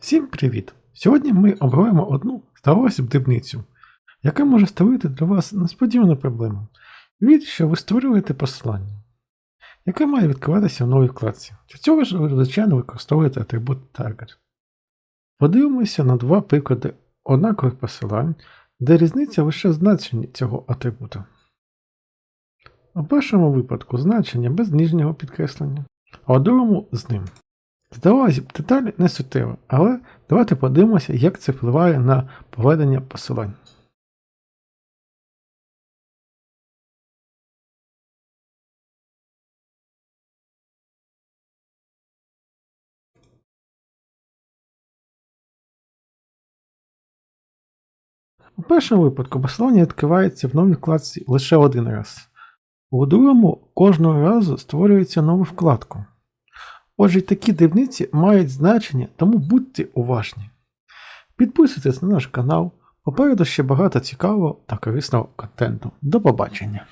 Всім привіт! Сьогодні ми обговоримо одну здавалося б дрібницю, яка може створити для вас несподівану проблему. Від, що ви створюєте посилання, яке має відкриватися в новій вкладці. Для цього ж ви, звичайно, використовуєте атрибут Target. Подивимося на два приклади однакових посилань, де різниця лише в значенні цього атрибута. У першому випадку значення без нижнього підкреслення, а у другому з ним. Здавалося б, деталі не суттєві, але давайте подивимося, як це впливає на поведення посилань. У першому випадку посилання відкривається в новій вкладці лише один раз. У другому кожного разу створюється нову вкладку. Отже, такі дрібниці мають значення, тому будьте уважні. Підписуйтесь на наш канал. Попереду ще багато цікавого та корисного контенту. До побачення!